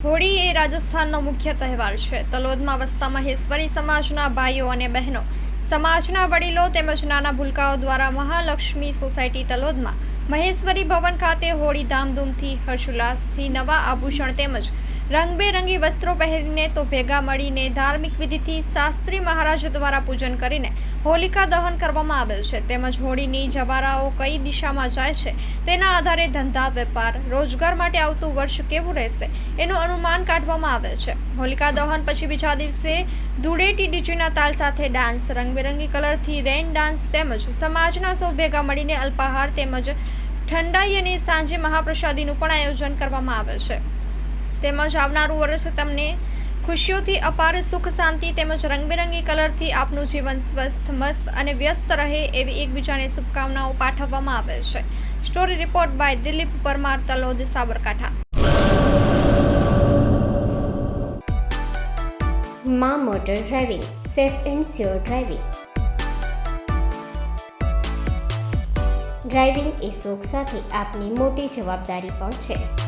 હોળી એ રાજસ્થાનનો મુખ્ય તહેવાર છે. તલોદમાં વસતા મહેશ્વરી સમાજના ભાઈઓ અને બહેનો, સમાજના વડીલો તેમજ નાના ભૂલકાઓ દ્વારા મહાલક્ષ્મી સોસાયટી તલોદમાં મહેશ્વરી ભવન ખાતે હોળી ધામધૂમથી હર્ષોલ્લાસથી નવા આભૂષણ તેમજ રંગબેરંગી વસ્ત્રો પહેરીને તો ભેગા મળીને ધાર્મિક વિધિથી શાસ્ત્રી મહારાજ દ્વારા પૂજન કરીને હોલિકા દહન કરવામાં આવે છે. તેમજ હોળીની જવારાઓ કઈ દિશામાં જાય છે તેના આધારે ધંધા, વેપાર, રોજગાર માટે આવતું વર્ષ કેવું રહેશે એનું અનુમાન કાઢવામાં આવે છે. હોલિકા દહન પછી બીજા દિવસે ધૂળેટી ડીજીના તાલ સાથે ડાન્સ, રંગબેરંગી કલરથી રેન ડાન્સ તેમજ સમાજના સૌ ભેગા મળીને અલ્પાહાર તેમજ ઠંડાઈ અને સાંજે મહાપ્રસાદીનું પણ આયોજન કરવામાં આવે છે. તેમજ આવનારું વર્ષ તમને ખુશીઓથી અપાર સુખ, શાંતિ તેમજ રંગબેરંગી કલરથી આપનું જીવન સ્વસ્થ, મસ્ત અને વ્યસ્ત રહે એવી એકબીજાને શુભકામનાઓ પાઠવવામાં આવે છે. Story report by Dilip Parmar, Talod, Sabarkantha. માં motor driving, safe and sure driving. Driving એ શોખ સાથે આપની મોટી જવાબદારી પણ છે.